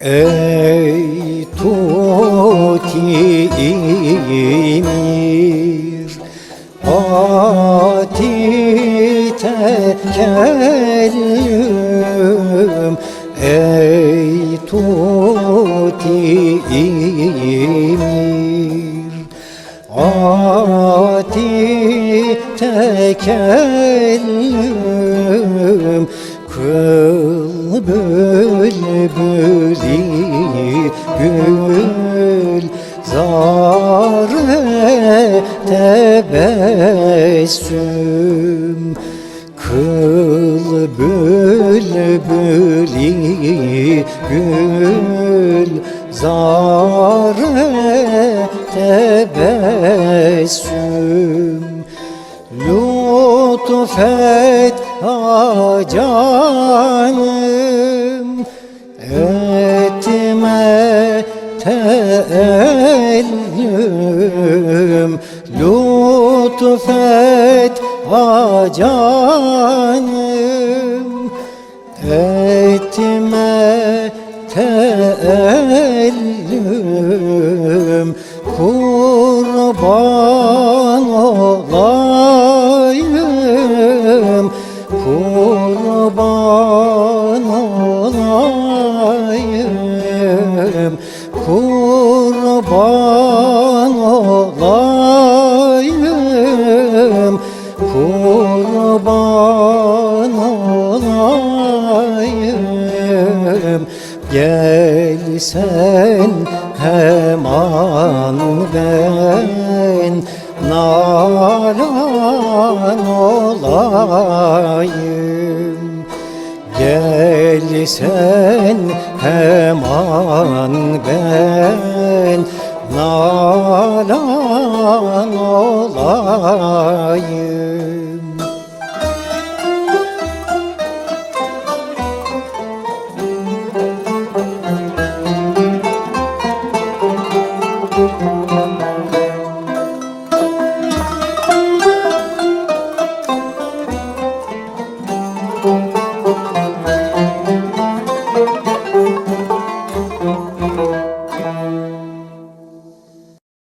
Ey tuti imir Ati tekellüm Ey tuti imir Ati tekellüm Kıl bülbülü gül Zare tebessüm. Kıl bülbülü gül Zare tebessüm. Lütfet ha canım Etme teellüm Lütfet ha canım Etme teellüm Kurban olayım Kurban olayım Kurban olayım. Gel sen hemen ben nalan olayım Gel sen hemen ben nalan olayım